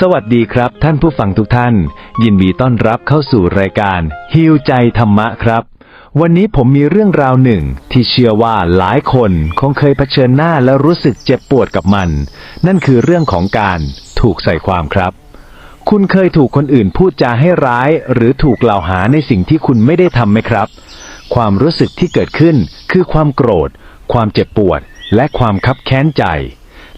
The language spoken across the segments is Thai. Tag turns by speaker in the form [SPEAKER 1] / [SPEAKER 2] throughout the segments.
[SPEAKER 1] สวัสดีครับท่านผู้ฟังทุกท่าน ยินดีต้อนรับเข้าสู่รายการฮิวใจธรรมะครับ วันนี้ผมมีเรื่องราวหนึ่งที่เชื่อว่าหลายคนคงเคยเผชิญหน้าและรู้สึกเจ็บปวดกับมัน นั่นคือเรื่องของการถูกใส่ความครับ คุณเคยถูกคนอื่นพูดจาให้ร้าย หรือถูกกล่าวหาในสิ่งที่คุณไม่ได้ทำไหมครับ ความรู้สึกที่เกิดขึ้นคือความโกรธ ความเจ็บปวด และความคับแค้นใจ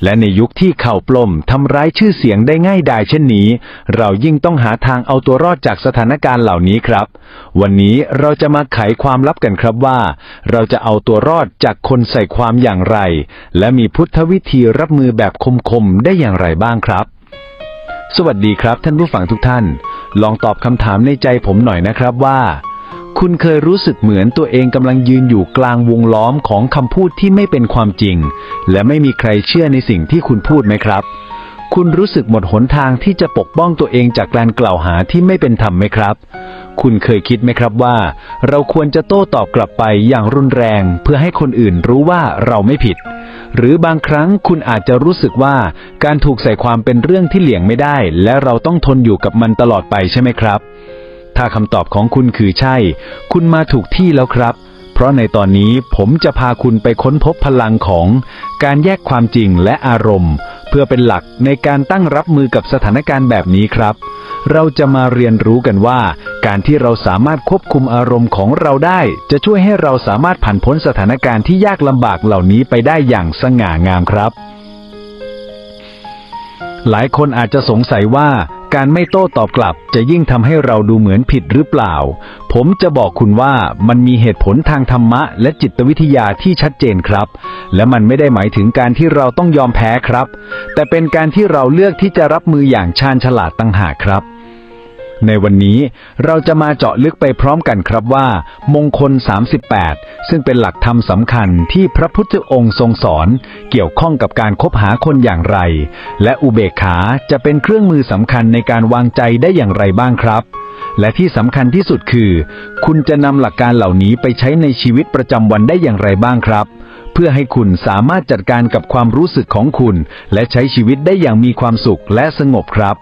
[SPEAKER 1] และในยุคที่เข่าปลมทำร้ายชื่อเสียงได้ง่ายดายเช่นนี้ เรายิ่งต้องหาทางเอาตัวรอดจากสถานการณ์เหล่านี้ครับ วันนี้เราจะมาไขความลับกันครับว่า เราจะเอาตัวรอดจากคนใส่ความอย่างไร และมีพุทธวิธีรับมือแบบคมๆได้อย่างไรบ้างครับ สวัสดีครับท่านผู้ฟังทุกท่าน ลองตอบคำถามในใจผมหน่อยนะครับว่า คุณเคยรู้สึกเหมือนตัวเองกำลังยืนอยู่กลางวงล้อมของคำพูดที่ไม่เป็นความจริง และไม่มีใครเชื่อในสิ่งที่คุณพูดไหมครับ คุณรู้สึกหมดหนทางที่จะปกป้องตัวเองจากการกล่าวหาที่ไม่เป็นธรรมไหมครับ คุณเคยคิดไหมครับว่า เราควรจะโต้ตอบกลับไปอย่างรุนแรง เพื่อให้คนอื่นรู้ว่าเราไม่ผิด หรือบางครั้งคุณอาจจะรู้สึกว่าการถูกใส่ความเป็นเรื่องที่เหลี่ยงไม่ได้ และเราต้องทนอยู่กับมันตลอดไปใช่ไหมครับ ถ้าคำตอบของคุณคือใช่ คุณมาถูกที่แล้วครับ เพราะในตอนนี้ผมจะพาคุณไปค้นพบพลังของการแยกความจริงและอารมณ์ เพื่อเป็นหลักในการตั้งรับมือกับสถานการณ์แบบนี้ครับ เราจะมาเรียนรู้กันว่า การที่เราสามารถควบคุมอารมณ์ของเราได้ จะช่วยให้เราสามารถผ่านพ้นสถานการณ์ที่ยากลำบากเหล่านี้ไปได้อย่างสง่างามครับหลายคนอาจจะสงสัยว่า การไม่โต้ตอบกลับจะยิ่งทำให้เราดูเหมือนผิดหรือเปล่า ผมจะบอกคุณว่ามันมีเหตุผลทางธรรมะ และจิตวิทยาที่ชัดเจนครับ และมันไม่ได้หมายถึงการที่เราต้องยอมแพ้ครับ แต่เป็นการที่เราเลือกที่จะรับมืออย่างชาญฉลาดตั้งหากครับ ในวันนี้เราจะมาเจาะลึกไปพร้อมกันครับว่า มงคล 38 ซึ่งเป็นหลักธรรมสำคัญที่พระพุทธองค์ทรงสอน เกี่ยวข้องกับการคบหาคนอย่างไร และอุเบกขาจะเป็นเครื่องมือสำคัญในการวางใจได้อย่างไรบ้างครับ และที่สำคัญที่สุดคือ คุณจะนำหลักการเหล่านี้ไปใช้ในชีวิตประจำวันได้อย่างไรบ้างครับ เพื่อให้คุณสามารถจัดการกับความรู้สึกของคุณ และใช้ชีวิตได้อย่างมีความสุขและสงบครับ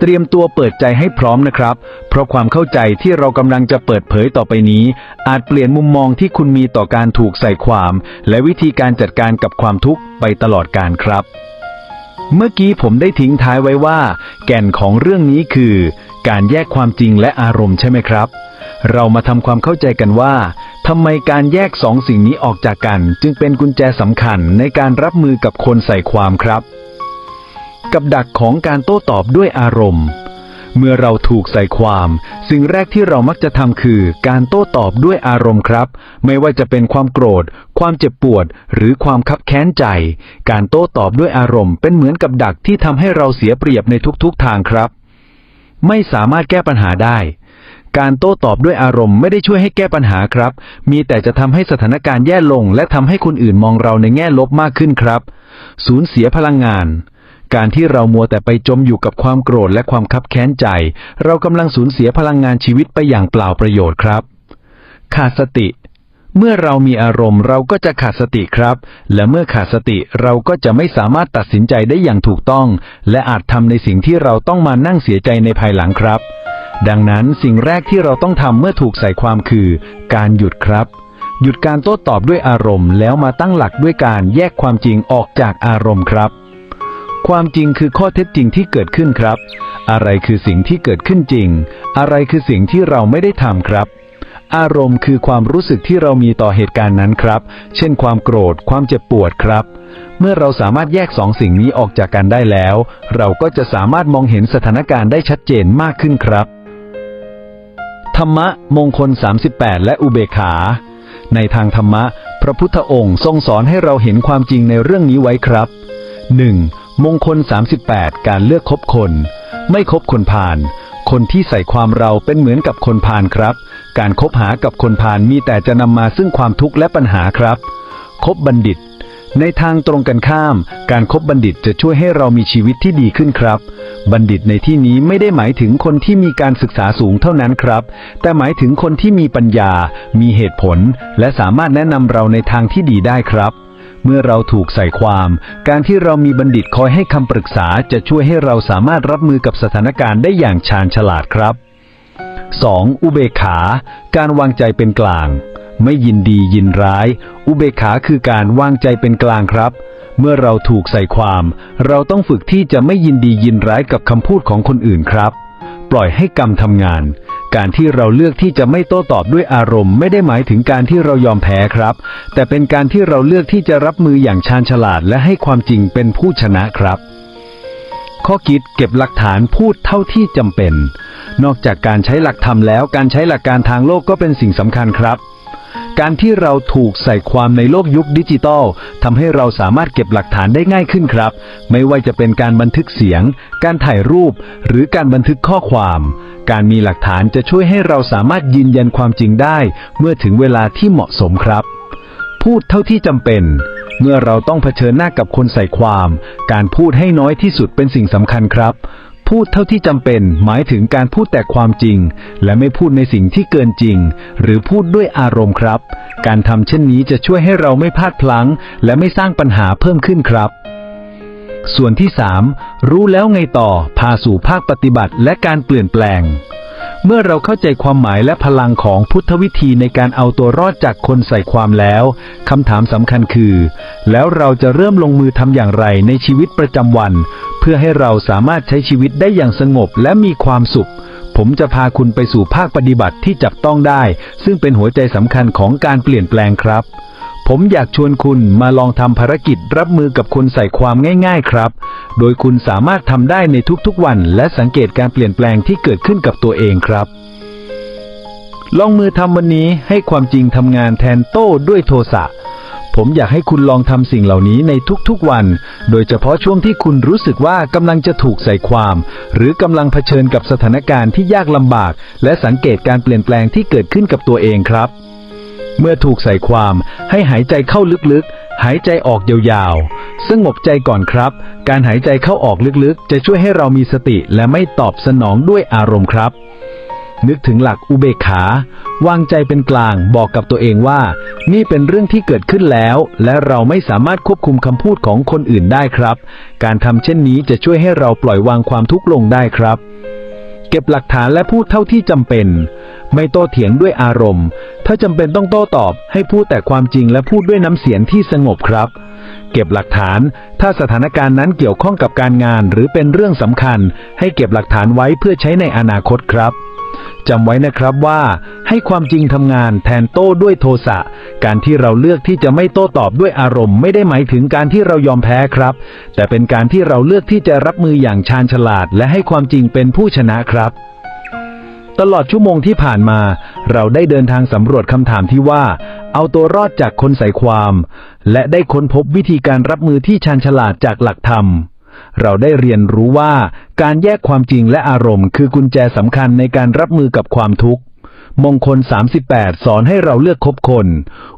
[SPEAKER 1] เตรียมตัวเปิดใจให้พร้อมนะครับ เพราะความเข้าใจที่เรากำลังจะเปิดเผยต่อไปนี้ อาจเปลี่ยนมุมมองที่คุณมีต่อการถูกใส่ความ และวิธีการจัดการกับความทุกข์ไปตลอดการครับ เมื่อกี้ผมได้ทิ้งท้ายไว้ว่า แก่นของเรื่องนี้คือ การแยกความจริงและอารมณ์ใช่ไหมครับ เรามาทำความเข้าใจกันว่าทำไมการแยกสองสิ่งนี้ออกจากกัน จึงเป็นกุญแจสำคัญในการรับมือกับคนใส่ความครับ กับดักของการโต้ตอบด้วยอารมณ์ เมื่อเราถูกใส่ความ สิ่งแรกที่เรามักจะทำคือ การโต้ตอบด้วยอารมณ์ครับ ไม่ว่าจะเป็นความโกรธ ความเจ็บปวด หรือความคับแค้นใจ การโต้ตอบด้วยอารมณ์ เป็นเหมือนกับดักที่ทำให้เราเสียเปรียบในทุกๆทางครับ ไม่สามารถแก้ปัญหาได้การโต้ตอบด้วยอารมณ์ไม่ได้ช่วยให้แก้ปัญหาครับ มีแต่จะทำให้สถานการณ์แย่ลง และทำให้คนอื่นมองเราในแง่ลบมากขึ้นครับ สูญเสียพลังงาน การที่เรามัวแต่ไปจมอยู่กับความโกรธและความคับแค้นใจ เรากำลังสูญเสียพลังงานชีวิตไปอย่างเปล่าประโยชน์ครับ ขาดสติ เมื่อเรามีอารมณ์เราก็จะขาดสติครับ และเมื่อขาดสติเราก็จะไม่สามารถตัดสินใจได้อย่างถูกต้อง และอาจทำในสิ่งที่เราต้องมานั่งเสียใจในภายหลังครับ ดังนั้นสิ่งแรกที่เราต้องทำเมื่อถูกใส่ความคือ การหยุดครับหยุดการโต้ตอบด้วยอารมณ์แล้วมาตั้งหลักด้วยการแยกความจริงออกจากอารมณ์ครับ ความจริงคือข้อเท็จจริงที่เกิดขึ้นครับ อะไรคือสิ่งที่เกิดขึ้นจริง อะไรคือสิ่งที่เราไม่ได้ทำครับ อารมณ์คือความรู้สึกที่เรามีต่อเหตุการณ์นั้นครับ เช่น ความโกรธ ความเจ็บปวดครับ เมื่อเราสามารถแยกสองสิ่งนี้ออกจากกันได้แล้ว เราก็จะสามารถมองเห็นสถานการณ์ได้ชัดเจนมากขึ้นครับ ธรรมะ มงคล 38 และอุเบกขา ในทางธรรมะ พระพุทธองค์ทรงสอนให้เราเห็นความจริงในเรื่องนี้ไว้ครับ 1. มงคล 38 การเลือกคบคน ไม่คบคนพาลคนที่ใส่ความเราเป็นเหมือนกับคนพาลครับ การคบหากับคนพาลมีแต่จะนำมาซึ่งความทุกข์และปัญหาครับ คบบัณฑิต ในทางตรงกันข้าม การครบบัณฑิตจะช่วยให้เรามีชีวิตที่ดีขึ้นครับ บัณฑิตในที่นี้ไม่ได้หมายถึงคนที่มีการศึกษาสูงเท่านั้นครับ แต่หมายถึงคนที่มีปัญญา มีเหตุผล และสามารถแนะนำเราในทางที่ดีได้ครับ เมื่อเราถูกใส่ความ การที่เรามีบัณฑิตคอยให้คำปรึกษาจะช่วยให้เราสามารถรับมือกับสถานการณ์ได้อย่างชาญฉลาดครับ 2. อุเบกขา การวางใจเป็นกลาง ไม่ยินดียินร้าย อุเบกขาคือการวางใจเป็นกลางครับ เมื่อเราถูกใส่ความ เราต้องฝึกที่จะไม่ยินดียินร้ายกับคำพูดของคนอื่นครับ ปล่อยให้กรรมทำงาน การที่เราเลือกที่จะไม่โต้ตอบด้วยอารมณ์ ไม่ได้หมายถึงการที่เรายอมแพ้ครับ แต่เป็นการที่เราเลือกที่จะรับมืออย่างชาญฉลาด และให้ความจริงเป็นผู้ชนะครับข้อคิดเก็บหลักฐานพูดเท่าที่จำเป็น นอกจากการใช้หลักธรรมแล้ว การใช้หลักการทางโลกก็เป็นสิ่งสำคัญครับ การที่เราถูกใส่ความในโลกยุคดิจิตอลทำให้เราสามารถเก็บหลักฐานได้ง่ายขึ้นครับ ไม่ว่าจะเป็นการบันทึกเสียง การถ่ายรูป หรือการบันทึกข้อความ การมีหลักฐานจะช่วยให้เราสามารถยืนยันความจริงได้ เมื่อถึงเวลาที่เหมาะสมครับ พูดเท่าที่จำเป็น เมื่อเราต้องเผชิญหน้ากับคนใส่ความ การพูดให้น้อยที่สุดเป็นสิ่งสำคัญครับ พูดเท่าที่จำเป็น หมายถึงการพูดแต่ความจริง และไม่พูดในสิ่งที่เกินจริง หรือพูดด้วยอารมณ์ครับ การทำเช่นนี้จะช่วยให้เราไม่พลาดพลั้ง และไม่สร้างปัญหาเพิ่มขึ้นครับ ส่วนที่ 3 รู้แล้วไงต่อ พาสู่ภาคปฏิบัติและการเปลี่ยนแปลง เมื่อเราเข้าใจความหมายและพลังของพุทธวิธีในการเอาตัวรอดจากคนใส่ความแล้วคำถามสำคัญคือ แล้วเราจะเริ่มลงมือทำอย่างไรในชีวิตประจำวัน เพื่อให้เราสามารถใช้ชีวิตได้อย่างสงบและมีความสุข ผมจะพาคุณไปสู่ภาคปฏิบัติที่จับต้องได้ ซึ่งเป็นหัวใจสำคัญของการเปลี่ยนแปลงครับ ผมอยากชวนคุณมาลองทำภารกิจรับมือกับคนใส่ความง่าย ๆ ครับ โดยคุณสามารถทำได้ในทุกๆวัน และสังเกตการเปลี่ยนแปลงที่เกิดขึ้นกับตัวเองครับ ลองมือทำวันนี้ให้ความจริงทำงานแทนโต้ด้วยโทสะ ผมอยากให้คุณลองทำสิ่งเหล่านี้ในทุกๆวัน โดยเฉพาะช่วงที่คุณรู้สึกว่ากำลังจะถูกใส่ความ หรือกำลังเผชิญกับสถานการณ์ที่ยากลำบาก และสังเกตการเปลี่ยนแปลงที่เกิดขึ้นกับตัวเองครับ เมื่อถูกใส่ความให้หายใจเข้าลึกๆ หายใจออกยาวๆ สงบใจก่อนครับ การหายใจเข้าออกลึกๆ จะช่วยให้เรามีสติและไม่ตอบสนองด้วยอารมณ์ครับ นึกถึงหลักอุเบกขา วางใจเป็นกลางบอกกับตัวเองว่า นี่เป็นเรื่องที่เกิดขึ้นแล้ว และเราไม่สามารถควบคุมคำพูดของคนอื่นได้ครับ การทำเช่นนี้จะช่วยให้เราปล่อยวางความทุกข์ลงได้ครับ เก็บหลักฐานและพูดเท่าที่จำเป็น ไม่โต้เถียงด้วยอารมณ์ ถ้าจำเป็นต้องโต้ตอบ ให้พูดแต่ความจริงและพูดด้วยน้ำเสียงที่สงบครับ เก็บหลักฐาน ถ้าสถานการณ์นั้นเกี่ยวข้องกับการงาน หรือเป็นเรื่องสำคัญ ให้เก็บหลักฐานไว้เพื่อใช้ในอนาคตครับ จำไว้นะครับว่าให้ความจริงทำงานแทนโต้ด้วยโทสะ การที่เราเลือกที่จะไม่โต้ตอบด้วยอารมณ์ ไม่ได้หมายถึงการที่เรายอมแพ้ครับ แต่เป็นการที่เราเลือกที่จะรับมืออย่างชาญฉลาด และให้ความจริงเป็นผู้ชนะครับตลอดชั่วโมงที่ผ่านมา เราได้เดินทางสำรวจคำถามที่ว่า เอาตัวรอดจากคนใส่ความ และได้ค้นพบวิธีการรับมือที่ชาญฉลาดจากหลักธรรม เราได้เรียนรู้ว่าการแยกความจริงและอารมณ์ คือกุญแจสำคัญในการรับมือกับความทุกข์ มงคล 38 สอนให้เราเลือกคบคน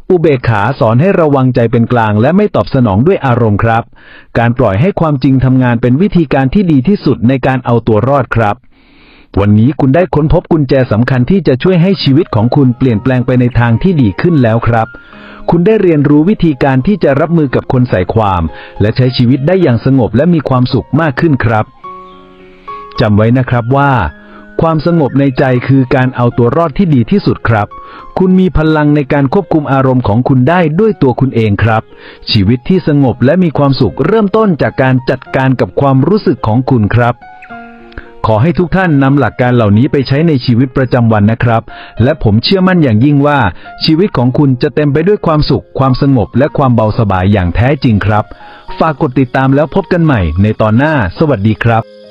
[SPEAKER 1] อุเบกขาสอนให้ระวังใจเป็นกลางและไม่ตอบสนองด้วยอารมณ์ครับ การปล่อยให้ความจริงทำงานเป็นวิธีการที่ดีที่สุดในการเอาตัวรอดครับ วันนี้คุณได้ค้นพบกุญแจสำคัญที่จะช่วยให้ชีวิตของคุณเปลี่ยนแปลงไปในทางที่ดีขึ้นแล้วครับ คุณได้เรียนรู้วิธีการที่จะรับมือกับคนใส่ความ และใช้ชีวิตได้อย่างสงบและมีความสุขมากขึ้นครับจำไว้นะครับว่า ความสงบในใจคือการเอาตัวรอดที่ดีที่สุดครับ คุณมีพลังในการควบคุมอารมณ์ของคุณได้ด้วยตัวคุณเองครับ ชีวิตที่สงบและมีความสุขเริ่มต้นจากการจัดการกับความรู้สึกของคุณครับ ขอให้ทุกท่านนำหลักการเหล่านี้ไปใช้ในชีวิตประจำวันนะครับ และผมเชื่อมั่นอย่างยิ่งว่า ชีวิตของคุณจะเต็มไปด้วยความสุข ความสงบ และความเบาสบายอย่างแท้จริงครับ ฝากกดติดตามแล้วพบกันใหม่ในตอนหน้า สวัสดีครับ